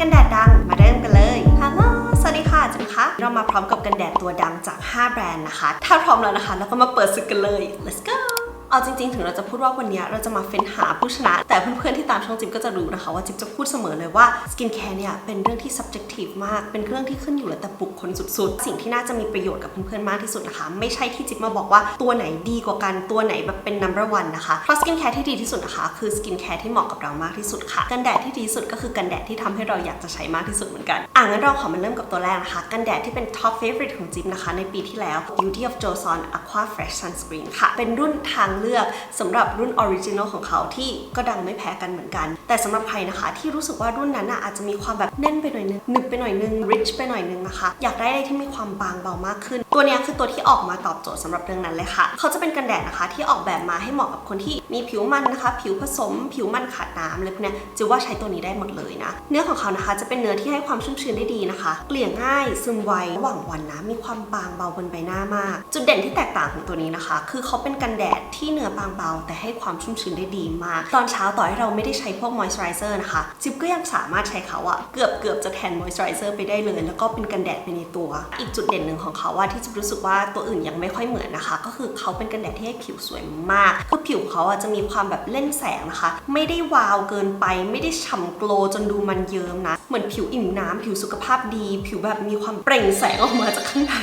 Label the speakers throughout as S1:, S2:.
S1: กันแดดดัง มาเริ่มกันเลยฮัลโหลสวัสดีค่ะจิมคะ เรามาพร้อมกับกันแดดตัวดังจาก 5 แบรนด์นะคะ ถ้าพร้อมแล้วนะคะ เราก็มาเปิดศึกกันเลย let's go เอาจริงๆ ถึงเราจะพูดว่าวันนี้เราจะมาเฟ้นหาผู้ชนะ แต่เพื่อนๆ ที่ตามช่องจิ๊บก็จะรู้นะคะว่าจิ๊บจะพูดเสมอเลยว่าสกินแคร์เนี่ยเป็นเรื่องที่ subjective มาก เป็นเรื่องที่ขึ้นอยู่แล้วแต่บุคคลสุดๆ สิ่งที่น่าจะมีประโยชน์กับเพื่อนๆ มากที่สุดนะคะ ไม่ใช่ที่จิ๊บมาบอกว่าตัวไหนดีกว่ากัน ตัวไหนแบบเป็น number one นะคะ เพราะสกินแคร์ที่ดีที่สุดนะคะ คือสกินแคร์ที่เหมาะกับเรามากที่สุดค่ะ กันแดดที่ดีที่สุดก็คือกันแดดที่ทำให้เราอยากจะใช้มากที่สุดเหมือนกัน อะงั้นเราขอมาเริ่มกับตัวแรกนะคะ กันแดดที่เป็น top favorite ของจิ๊บนะคะ ในปีที่แล้ว Beauty of Joseon Aqua Fresh Sunscreen ค่ะ เป็นรุ่นทางเลือกสำหรับรุ่นออริจินอลของเขาที่ก็ดังไม่แพ้กันเหมือนกัน แต่สำหรับใครนะคะ ที่รู้สึกว่ารุ่นนั้นน่ะอาจจะมีความแบบแน่นไปหน่อยนึงหนึบไปหน่อยนึง rich ไปหน่อยนึงนะคะ อยากได้อะไรที่มีความบางเบามากขึ้น ตัวนี้คือตัวที่ออกมาตอบโจทย์สำหรับเรื่องนั้นเลยค่ะ เขาจะเป็นกันแดดนะคะ ที่ออกแบบมาให้เหมาะกับคนที่มีผิวมันนะคะ ผิวผสม ผิวมันขาดน้ำอะไรพวกเนี้ยจะว่าใช้ตัวนี้ได้หมดเลยนะ เนื้อของเขานะคะจะเป็นเนื้อที่ให้ความชุ่มชื้นได้ดีนะคะ เกลี่ยง่ายซึมไวระหว่างวันนะมีความบางเบาบนใบหน้ามาก จุดเด่นที่แตกต่างของตัวนี้นะคะ คือเขาเป็นกันแดดที่เนื้อบางเบา แต่ให้ความชุ่มชื้นได้ดีมาก ตอนเช้าต่อให้เราไม่ได้ใช้พวกมอยส์เจอไรเซอร์นะคะ จิ๊บก็ยังสามารถใช้เขาอะเกือบเกือบจะแทนมอยส์เจอไรเซอร์ไปได้เลย แล้วก็เป็นกันแดดไปในตัว อีกจุดเด่นหนึ่งของเขาว่าที่จิ๊บรู้สึกว่าตัวอื่นยังไม่ค่อยเหมือนนะคะ ก็คือเขาเป็นกันแดดที่ให้ผิวสวยมาก คือผิวเขาอะจะมีความแบบเล่นแสงนะคะ ไม่ได้วาวเกินไป ไม่ได้ฉ่ำโกลจนดูมันเยิ้มนะ เหมือนผิวอิ่มน้ำผิวสุขภาพดี ผิวแบบมีความเปล่งแสงออกมาจากข้างใน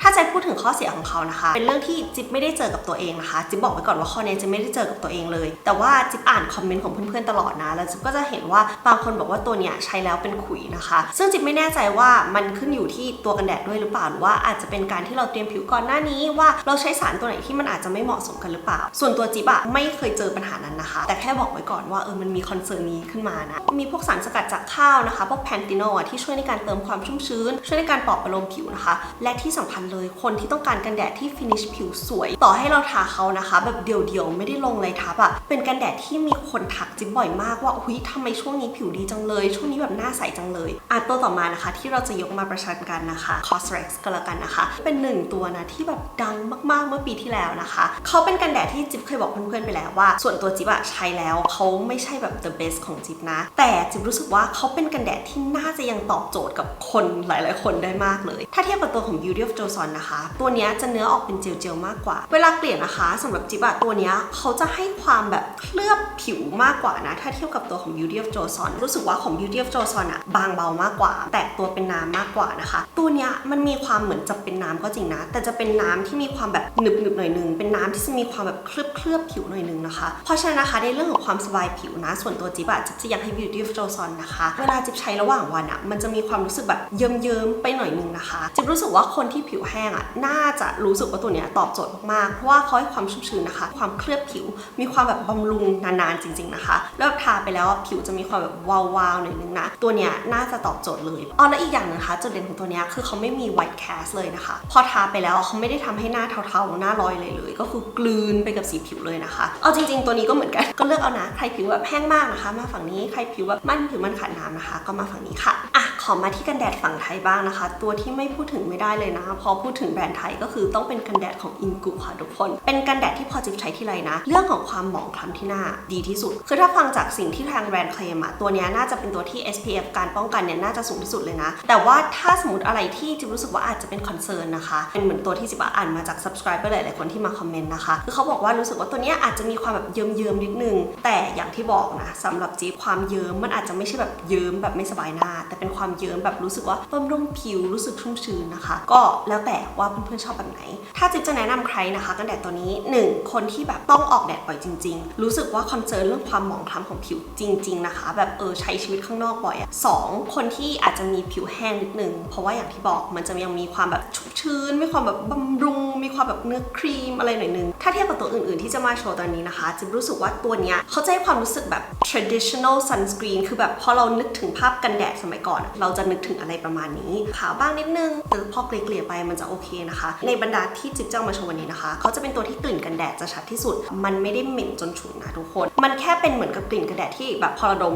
S1: ถ้าจะพูดถึงข้อเสียของเขานะคะ เป็นเรื่องที่จิ๊บไม่ได้เจอกับตัวเองนะคะ จิ๊บบอกไว้ก่อนว่าข้อนี้จิ๊บไม่ได้เจอกับตัวเองเลย แต่ว่าจิ๊บอ่านคอมเมนต์ของเพื่อนๆตลอดนะแล้วจิ๊บก็จะเห็นว่าบางคนบอกว่าตัวเนี้ยใช้แล้วเป็นขุยนะคะ ซึ่งจิ๊บไม่แน่ใจว่ามันขึ้นอยู่ที่ตัวกันแดดด้วยหรือเปล่าหรือว่าอาจจะเป็นการที่เราเตรียมผิวก่อนหน้านี้ว่าเราใช้สารตัวไหนที่มันอาจจะไม่เหมาะสมกันหรือเปล่า ส่วนตัวจิ๊บอะไม่เคยเจอปัญหานั้นนะคะ แต่แค่บอกไว้ก่อนว่าเออมันมีคอนเซิร์นนี้ขึ้นมานะมีพวกสารสกัดจากข้าวนะคะพวกแพนติโนอะที่ช่วยในการเติมความชุ่มชื้น ช่วยในการปลอบประโลมผิวนะคะ และที่สำคัญเลยคนที่ต้องการกันแดดที่ฟินิชผิวสวย ต่อให้เราทาเขานะคะ แบบเดียวๆ ไม่ได้ลงเลยทับอะเป็นกันแดดที่มีคนทักจิ๊บบ่อยมากว่าอุ้ยทำไมช่วงนี้ผิวดีจังเลย ช่วงนี้แบบหน้าใสจังเลยอะตัวต่อมานะคะ ที่เราจะยกมาประชันกันนะคะ Cosrx ก็แล้วกันนะคะ เป็นหนึ่งตัวนะที่แบบดังมากๆเมื่อปีที่แล้วนะคะเขาเป็นกันแดดที่จิ๊บเคยบอกเพื่อนๆไปแล้วว่า ส่วนตัวจิ๊บอะใช้แล้วเขาไม่ใช่แบบ the best ของจิ๊บนะ แต่จิ๊บรู้สึกว่าเขาเป็นกันแดดที่น่าจะยังตอบโจทย์กับคนหลาย ๆ คนได้มากเลย ถ้าเทียบกับตัวของ Beauty of Joseon นะคะ ตัวนี้จะเนื้อออกเป็นเจลๆมากกว่า เวลาเกลี่ยนะคะสำหรับจิบะตัวนี้เขาจะให้ความแบบเคลือบผิวมากกว่านะ ถ้าเทียบกับตัวของ Beauty of Joseon รู้สึกว่าของ Beauty of Joseon อะบางเบามากกว่า แตกตัวเป็นน้ำมากกว่านะคะ ตัวนี้มันมีความเหมือนจะเป็นน้ำก็จริงนะ แต่จะเป็นน้ำที่มีความแบบหนึบๆหน่อยนึงเป็นน้ำที่จะมีความแบบเคลือบเคลือบๆผิวหน่อยนึงนะคะ เพราะฉะนั้นนะคะในเรื่องของความสบายผิวนะ ส่วนตัวจิบอะจิบจะอยากให้ Beauty of Joseon นะคะ เวลาจิบใช้ระหว่างวันอะมันจะมีความรู้สึกแบบเยิ้มๆไปหน่อยนึงนะคะจิ๊บรู้สึกว่าคนที่ผิวแห้งอะน่าจะรู้สึกว่าตัวเนี้ยตอบโจทย์มากๆเพราะว่าเขาให้ความชุ่มชื้นนะคะ ความเคลือบผิว มีความแบบบำรุงนานๆจริง ๆนะคะ แล้วทาไปแล้วผิวจะมีความแบบวาวๆหน่อยนึงนะตัวเนี้ยน่าจะตอบโจทย์เลยอ๋อและอีกอย่างนึงนะคะจุดเด่นของตัวเนี้ยคือเขาไม่มี white cast เลยนะคะ พอทาไปแล้วเขาไม่ได้ทำให้หน้าเทาๆหน้าลอยเลยเลย ก็คือกลืนไปกับสีผิวเลยนะคะ เอาจริง ๆ ตัวนี้ก็เหมือนกันก็เลือกเอานะใครผิวแบบแห้งมากนะคะ มาฝั่งนี้ใครผิวแบบมันผิวมันขาดน้ำนะคะก็มาฝั่งนี้ค่ะอะ ขอมาที่กันแดดฝั่งไทยบ้างนะคะ ตัวที่ไม่พูดถึงไม่ได้เลยนะ พอพูดถึงแบรนด์ไทยก็คือต้องเป็นกันแดดของอินกุค่ะทุกคน เป็นกันแดดที่พอจิ๊บใช้ที่ไรนะ เรื่องของความหมองคล้ำที่หน้าดีที่สุด คือถ้าฟังจากสิ่งที่ทางแบรนด์เคลมอะตัวนี้น่าจะเป็นตัวที่ SPF การป้องกันเนี่ยน่าจะสูงที่สุดเลยนะ แต่ว่าถ้าสมมติอะไรที่จิ๊บรู้สึกว่าอาจจะเป็นคอนเซิร์นนะคะ เป็นเหมือนตัวที่จิ๊บอ่านมาจาก subscriber หลายๆคนที่มาคอมเมนต์นะคะ คือเขาบอกว่ารู้สึกว่าตัวนี้อาจจะมีความแบบเยิ้มๆนิดนึง แต่อย่างที่บอกนะสำหรับจิ๊บความเยิ้มมันอาจจะไม่ใช่แบบเยิ้มแบบไม่สบายหน้า แต่เป็นความเยิ้มแบบรู้สึกว่าบำรุงผิวรู้สึกชุ่มชื้นนะคะ ก็แล้วแต่ว่าเพื่อนๆชอบแบบไหน ถ้าจิ๊บจะแนะนำใครนะคะ กันแดดตัวนี้ 1 คนที่แบบต้องออกแดดบ่อยจริง ๆ รู้สึกว่าคอนเซิร์นเรื่องความหมองคล้ำของผิวจริง ๆ นะคะ แบบเออใช้ชีวิตข้างนอกบ่อยอะสองคนที่อาจจะมีผิวแห้งนิดนึงเพราะว่าอย่างที่บอกมันจะยังมีความแบบชุ่มชื้นมีความแบบบำรุง มีความแบบเนื้อครีมอะไรหน่อยนึง ถ้าเทียบกับตัวอื่นๆ ที่จะมาโชว์ตอนนี้นะคะจิ๊บรู้สึกว่าตัวเนี้ยเขาจะให้ความรู้สึกแบบ traditional sunscreen คือแบบพอเรานึกถึงภาพกันแดดสมัยก่อน เราจะนึกถึงอะไรประมาณนี้ขาวบ้างนิดนึงแต่พอเกลี่ยๆไปมันจะโอเคนะคะ ในบรรดาที่จิ๊บจะเอามาโชว์วันนี้นะคะเขาจะเป็นตัวที่กลิ่นกันแดดจะชัดที่สุด มันไม่ได้เหม็นจนฉุนนะทุกคน มันแค่เป็นเหมือนกับกลิ่นกันแดดที่แบบพอเราดม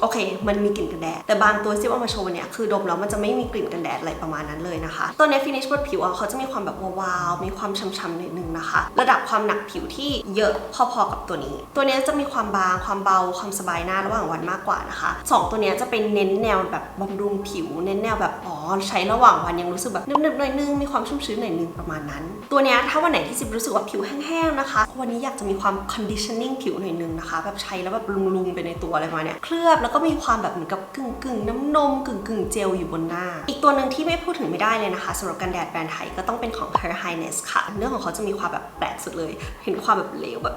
S1: โอเค มันมีกลิ่นกันแดด แต่บางตัวที่เอามาโชว์เนี่ยคือดมแล้วมันจะไม่มีกลิ่นกันแดดอะไรประมาณนั้นเลยนะคะ ตัวเนี้ฟินิชบนผิวอะเขาจะมีความแบบวาวๆมีความช้ำๆนิดนึงนะคะ ระดับความหนักผิวที่เยอะพอๆกับตัวนี้ ตัวเนี้ยจะมีความบางความเบาความสบายหน้าระหว่างวันมากกว่านะคะสองตัวเนี้ยจะเป็นเน้นแนวแบบบำรุงผิว เน้นแนวแบบอ๋อใช้ระหว่างวันยังรู้สึกแบบนึบๆหน่อยนึงมีความชุ่มชื้นหน่อยนึงประมาณนั้น ตัวเนี้ยถ้าวันไหนที่จิบรู้สึกว่าผิวแห้งๆนะคะวันนี้อยากจะมีความ conditioning ผิวหน่อยนึงนะคะแบบใช้แล้วแบบลุงๆไปในตัวอะไรมาเนี้ยเคลือบแล้วก็มีความแบบเหมือนกับกึ่งกึ่งน้ำนมกึ่งกึ่งเจลอยู่บนหน้า อีกตัวหนึ่งที่ไม่พูดถึงไม่ได้เลยนะคะสำหรับกันแดดแบรนด์ไทยก็ต้องเป็นของ Her Highness ค่ะ เรื่องของเขาจะมีความแบบแปลกสุดเลย เห็นความแบบเหลวแบบ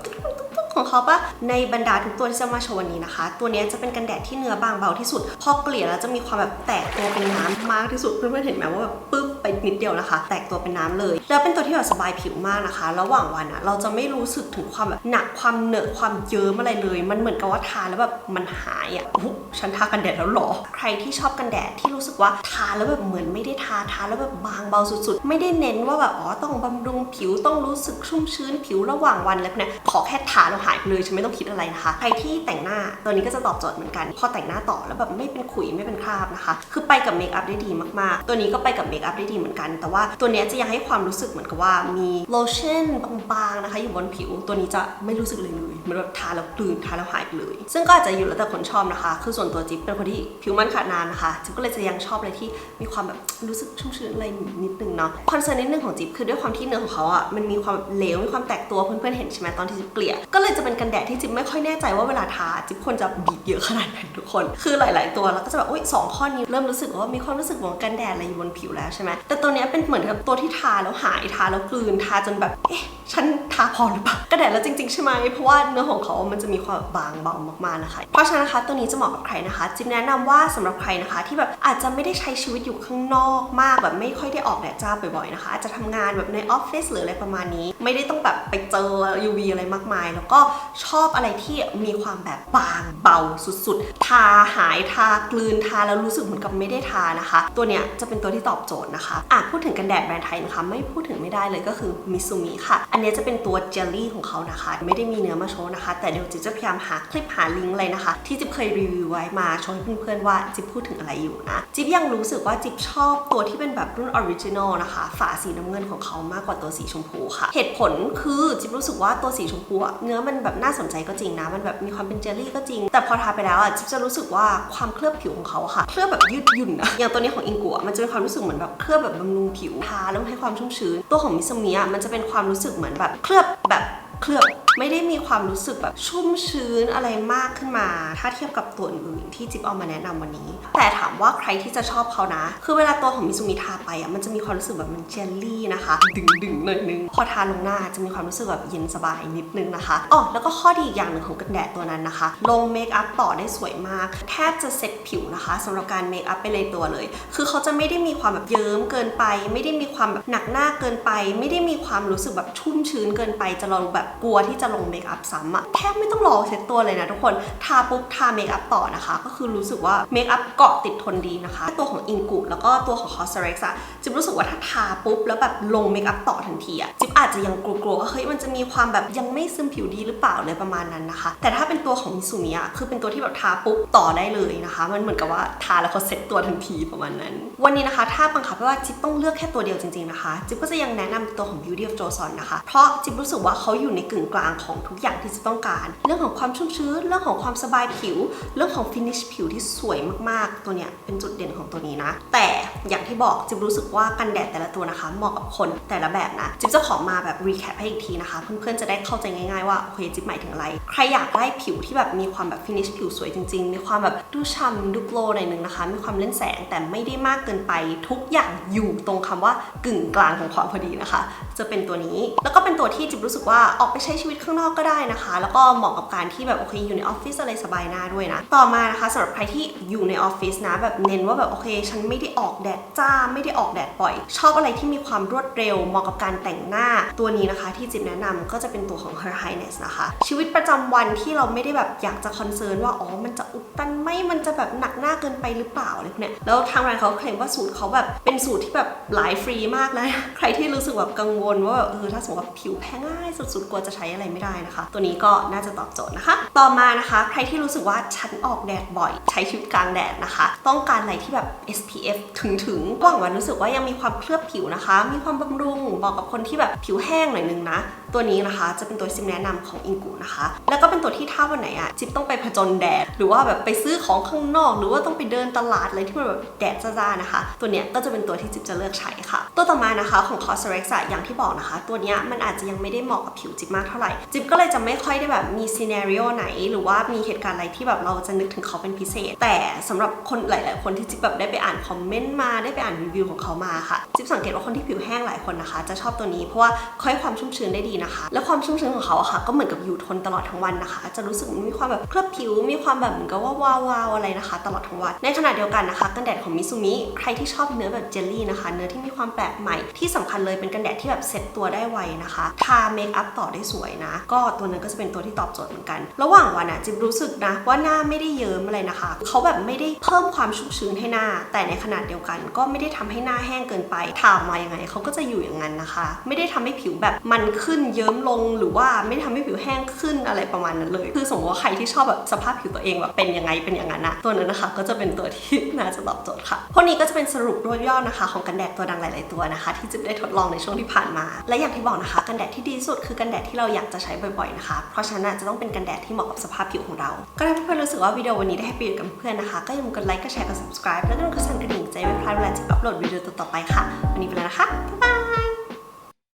S1: ของเขาปะในบรรดาทุกตัวที่จะมาโชว์วันนี้นะคะ ตัวนี้จะเป็นกันแดดที่เนื้อบางเบาที่สุด พอเกลี่ยแล้วจะมีความแบบแตกตัวเป็นน้ำมากที่สุดเพื่อนๆเห็นไหมว่าแบบปึ๊บไปนิดเดียวนะคะ แตกตัวเป็นน้ำเลย แล้วเป็นตัวที่แบบสบายผิวมากนะคะ ระหว่างวันอะเราจะไม่รู้สึกถึงความแบบหนักความเหนอะความเยิ้มอะไรเลย มันเหมือนกับว่าทาแล้วแบบมันหายอะอุ๊ฉันทากันแดดแล้วหรอ ใครที่ชอบกันแดดที่รู้สึกว่าทาแล้วแบบเหมือนไม่ได้ทาทาแล้วแบบบางเบาสุดๆ ไม่ได้เน้นว่าแบบอ๋อต้องบำรุงผิวต้องรู้สึกชุ่มชื้นผิวระหว่างวันอะไรพวเนี้ยขอแค่ทาแล้วหายไปเลยฉันไม่ต้องคิดอะไรนะคะ ใครที่แต่งหน้าตัวนี้ก็จะตอบโจทย์เหมือนกัน พอแต่งหน้าต่อแล้วแบบไม่เป็นขุยไม่เป็นคราบนะคะ คือไปกับเมคอัพได้ดีมากๆ ตัวนี้ก็ไปกับเมคอัพได้ดีเหมือนกัน แต่ว่าตัวนี้จะยังให้ความรู้สึกเหมือนกับว่ามีโลชั่นบางๆนะคะอยู่บนผิว ตัวนี้จะไม่รู้สึกเลยเลยมือนแบบทาแล้วกลืนทาแล้วหายไปเลย ซึ่งก็อาจจะอยู่แล้วแต่คนชอบนะคะ คือส่วนตัวจิ๊บเป็นคนที่ผิวมันขาดนานนะคะจิ๊บก็เลยจะยังชอบอะไรที่มีความแบบรู้สึกชุ่มชื้นอะไรนิดนึงเนาะคอนเซิร์นนิดนึงของจิ๊บคือด้วยความที่เนื้อของเขาอะมันมีความเหลวมีความแตกตัวเพื่อนๆเห็นใช่ไหมตอนที่จิ๊บเกลี่ยก็เลยจะเป็นกันแดดที่จิ๊บไม่ค่อยแน่ใจว่าเวลาทาจิ๊บควรจะบีบเยอะขนาดไหนทุกคน คือหลาย ๆ ตัวแล้วก็จะแบบอุ้ยสองข้อนี้เริ่มรู้สึกว่ามีความรู้สึกเหมือนกันแดดอะไรอยู่บนผิวแล้วใช่ไหมแต่ตัวนี้เป็นเหมือนกับตัวที่ทาแล้วหายทาแล้วกลืนทาจนแบบเอ๊ะฉันทาพอหรือเปล่ากันแดดแล้วจริง ๆ ใช่ไหมเพราะว่าเนื้อของเขามันจะมีความบางเบามากๆนะคะ เพราะฉะนั้นนะคะตัวนี้จะเหมาะกับใครนะคะ จิ๊บแนะนำว่าสำหรับใครนะคะ ที่แบบอาจจะไม่ได้ใช้ชีวิตอยู่ข้างนอกมากแบบไม่ค่อยได้ออกแดดจ้าบ่อย ๆ นะคะอาจจะทำงานแบบในออฟฟิศหรืออะไรประมาณนี้ ไม่ได้ต้องแบบไปเจอ UV อะไรมากมาย แล้วก็ชอบอะไรที่มีความแบบบางเบาสุดๆ ทาหายทากลืนทาแล้วรู้สึกเหมือนกับไม่ได้ทานะคะ ตัวเนี้ยจะเป็นตัวที่ตอบโจทย์นะคะอะพูดถึงกันแดดแบรนด์ไทยนะคะไม่พูดถึงไม่ได้เลยก็คือมิซูมิค่ะ อันเนี้ยจะเป็นตัวเจลลี่ของเขานะคะ ไม่ได้มีเนื้อมาโชว์นะคะ แต่เดี๋ยวจิ๊บจะพยายามหาคลิปหาลิงก์เลยนะคะ ที่จิ๊บเคยรีวิวไว้มาโชว์ให้เพื่อนๆว่าจิ๊บพูดถึงอะไรอยู่นะจิ๊บยังรู้สึกว่าจิ๊บชอบตัวที่เป็นแบบรุ่นออริจินอลนะคะ ฝาสีน้ำเงินของเขามากกว่าตัวสีชมพูค่ะ เหตุผลคือจิบรู้สึกว่าตัวสีชมพูเนื้อมันแบบน่าสนใจก็จริงนะ มันแบบมีความเป็นเจลลี่ก็จริง แต่พอทาไปแล้วอะจะรู้สึกว่าความเคลือบผิวของเขาค่ะ เคลือบแบบยืดหยุ่นอะอย่างตัวนี้ของอิงกัวมันจะเป็นความรู้สึกเหมือนแบบเคลือบแบบบำรุงผิวทาแล้วให้ความชุ่มชื้น ตัวของมิสมิอะมันจะเป็นความรู้สึกเหมือนแบบเคลือบแบบเคลือบ ไม่ได้มีความรู้สึกแบบชุ่มชื้นอะไรมากขึ้นมา ถ้าเทียบกับตัวอื่นๆที่จิ๊บเอามาแนะนำวันนี้ แต่ถามว่าใครที่จะชอบเขานะ คือเวลาตัวของมิซูมิทาไปอะมันจะมีความรู้สึกแบบมันเจลลี่นะคะ ดึงๆหน่อยนึงพอทาลงหน้าจะมีความรู้สึกแบบเย็นสบายนิดนึงนะคะอ๋อแล้วก็ข้อดีอีกอย่างหนึ่งของกันแดดตัวนั้นนะคะ ลงเมคอัพต่อได้สวยมาก แทบจะเซ็ตผิวนะคะสำหรับการเมคอัพไปในตัวเลย คือเขาจะไม่ได้มีความแบบเยิ้มเกินไป ไม่ได้มีความแบบหนักหน้าเกินไป ไม่ได้มีความรู้สึกแบบชุ่มชื้นเกินไปจะเราแบบกลัวที่จะลงเมคอัพซ้ำอะแทบไม่ต้องรอเซ็ตตัวเลยนะทุกคน ทาปุ๊บทาเมคอัพต่อนะคะ ก็คือรู้สึกว่าเมคอัพเกาะติดทนดีนะคะ ตัวของอิงกุแล้วก็ตัวของ c o s r e x อะจิ๊บรู้สึกว่าถ้าทาปุ๊บแล้วแบบลงเมคอัพต่อทันทีอะจิ๊บอาจจะยังกลัวๆว่าเฮ้ยมันจะมีความแบบยังไม่ซึมผิวดีหรือเปล่าเลยประมาณนั้นนะคะ แต่ถ้าเป็นตัวของมิซูมิอะคือเป็นตัวที่แบบทาปุ๊บต่อได้เลยนะคะ มันเหมือนกับว่าทาแล้วเขาเซ็ตตัวทันทีประมาณนั้น วันนี้นะคะ ถ้าบังคับว่าจิ๊บต้องเลือกแค่ตัวเดียวจริงๆนะคะ จิ๊บก็จะยังแนะนำตัวของ Beauty of Joseon นะคะ เพราะจิ๊บรู้สึกว่าเขาอยู่ในกึ่งกลางของทุกอย่างที่จิ๊บต้องการ เรื่องของความชุ่มชื้น เรื่องของความสบายผิว เรื่องของ finish ผิวที่สวยมากๆ ตัวเนี้ยเป็นจุดเด่นของตัวนี้นะ แต่อย่างที่บอกจิบรู้สึกว่ากันแดดแต่ละตัวนะคะ เหมาะกับคนแต่ละแบบนะ จิบจะขอมาแบบ recap ให้อีกทีนะคะ เพื่อนๆจะได้เข้าใจง่ายๆว่าโอเคจิบหมายถึงอะไร ใครอยากได้ผิวที่แบบมีความแบบ finish ผิวสวยจริงๆ มีความแบบดูฉ่ำดูโกลหน่อยนึงนะคะ มีความเล่นแสงแต่ไม่ได้มากเกินไปทุกอย่างอยู่ตรงคำว่ากึ่งกลางของความพอดีนะคะ จะเป็นตัวนี้ แล้วก็เป็นตัวที่จิบรู้สึกว่าออกไปใช้ชีวิตข้างนอกก็ได้นะคะ แล้วก็เหมาะกับการที่แบบโอเคอยู่ในออฟฟิศอะไรสบายหน้าด้วยนะ ต่อมานะคะสำหรับใครที่อยู่ในออฟฟิศนะแบบเน้นว่าแบบโอเค ฉันไม่ได้ออกแดดจ้าไม่ได้ออกแดดบ่อย ชอบอะไรที่มีความรวดเร็วเหมาะกับการแต่งหน้าตัวนี้นะคะ ที่จิ๊บแนะนำก็จะเป็นตัวของ Her Highness นะคะ ชีวิตประจำวันที่เราไม่ได้แบบอยากจะคอนเซิร์นว่าอ๋อมันจะอุดตันไหมมันจะแบบหนักหน้าเกินไปหรือเปล่าอะไรพวกเนี้ยแล้วทางร้านเขาเคลมว่าสูตรเขาแบบเป็นสูตรที่แบบหลายฟรีมากนะใครที่รู้สึกแบบกังวลว่าแบบเออถ้าสมมติว่าผิวแพ้ง่ายสุดๆกลัวจะใช้อะไรไม่ได้นะคะ ตัวนี้ก็น่าจะตอบโจทย์นะคะ ต่อมานะคะ ใครที่รู้สึกว่าฉันออกแดดบ่อย ใช้ชีวิตกลางแดดนะคะ ต้องการอะไรที่แบบ SPF ถึงถึงๆหวังว่ารู้สึกว่ายังมีความเคลือบผิวนะคะ มีความบำรุงบอกกับคนที่แบบผิวแห้งหน่อยนึงนะตัวนี้นะคะจะเป็นตัวซิมแนะนำของอิงกูนะคะ แล้วก็เป็นตัวที่ถ้าวันไหนอะจิ๊บต้องไปผจญแดด หรือว่าแบบไปซื้อของข้างนอก หรือว่าต้องไปเดินตลาดอะไรที่มันแบบแดดจ้าๆนะคะ ตัวเนี้ยก็จะเป็นตัวที่จิ๊บจะเลือกใช้ค่ะ ตัวต่อมานะคะของ Cosrx อะอย่างที่บอกนะคะ ตัวเนี้ยมันอาจจะยังไม่ได้เหมาะกับผิวจิ๊บมากเท่าไหร่จิ๊บก็เลยจะไม่ค่อยได้แบบมีซีเนรีโอไหน หรือว่ามีเหตุการณ์อะไรที่แบบเราจะนึกถึงเขาเป็นพิเศษ แต่สำหรับคนหลาย ๆ คนที่จิ๊บแบบได้ไปอ่านคอมเมนต์มาได้ไปอ่านรีวิวของเขามาค่ะจิ๊บสังเกตว่าคนที่ผิวแห้งหลายคนนะคะ จะชอบตัวนี้เพราะว่าเขาให้ความชุ่มชื้นได้ดีนะคะ และความชุ่มชื้นของเขาอะค่ะ ก็เหมือนกับอยู่ทนตลอดทั้งวันนะคะ จะรู้สึกมีความแบบเคลือบผิว มีความแบบเหมือนกับว่าวาวๆอะไรนะคะ ตลอดทั้งวัน ในขณะเดียวกันนะคะ กันแดดของมิซูมิ ใครที่ชอบเนื้อแบบเจลลี่นะคะ เนื้อที่มีความแปลกใหม่ ที่สำคัญเลยเป็นกันแดดที่แบบเซ็ตตัวได้ไวนะคะ ทาเมคอัพต่อได้สวยนะ ก็ตัวนั้นก็จะเป็นตัวที่ตอบโจทย์เหมือนกัน ระหว่างวันอะจิบรู้สึกนะว่าหน้าไม่ได้เยิ้มอะไรนะคะ เขาแบบไม่ได้เพิ่มความชุ่มชื้นให้หน้า แต่ในขณะเดียวกัน ก็ไม่ได้ทำให้หน้าแห้งเกินไปทาออกมายังไงเขาก็จะอยู่อย่างนั้นนะคะ ไม่ได้ทำให้ผิวแบบมันขึ้นเยิ้มลงหรือว่าไม่ได้ทำให้ผิวแห้งขึ้นอะไรประมาณนั้นเลย คือสมมติว่าใครที่ชอบแบบสภาพผิวตัวเองแบบเป็นยังไงเป็นอย่างนั้นนะตัวนั้นนะคะ ก็จะเป็นตัวที่น่าจะตอบโจทย์ค่ะพวกนี้ก็จะเป็นสรุปรวบยอดนะคะ ของกันแดดตัวดังหลาย ๆตัวนะคะ ที่จิ๊บได้ทดลองในช่วงที่ผ่านมา และอย่างที่บอกนะคะ กันแดดที่ดีสุดคือกันแดดที่เราอยากจะใช้บ่อยๆนะคะ เพราะฉะนั้นจะต้องเป็นกันแดดที่เหมาะกับสภาพผิวของเรา ก็ถ้าเพื่อนรู้สึกว่าวิดีโอวันนี้ได้ให้ประโยชน์กับเพื่อนนะคะ ก็อย่าลืมกดไลค์กดแชร์กด subscribe แล้วก็กดสั่นกระดิ่งจได้ไม่พลาดเวลาที่อัปโหลดวิดีโอต่อไปค่ะ วันนี้ไปแล้วนะคะบ๊ายบาย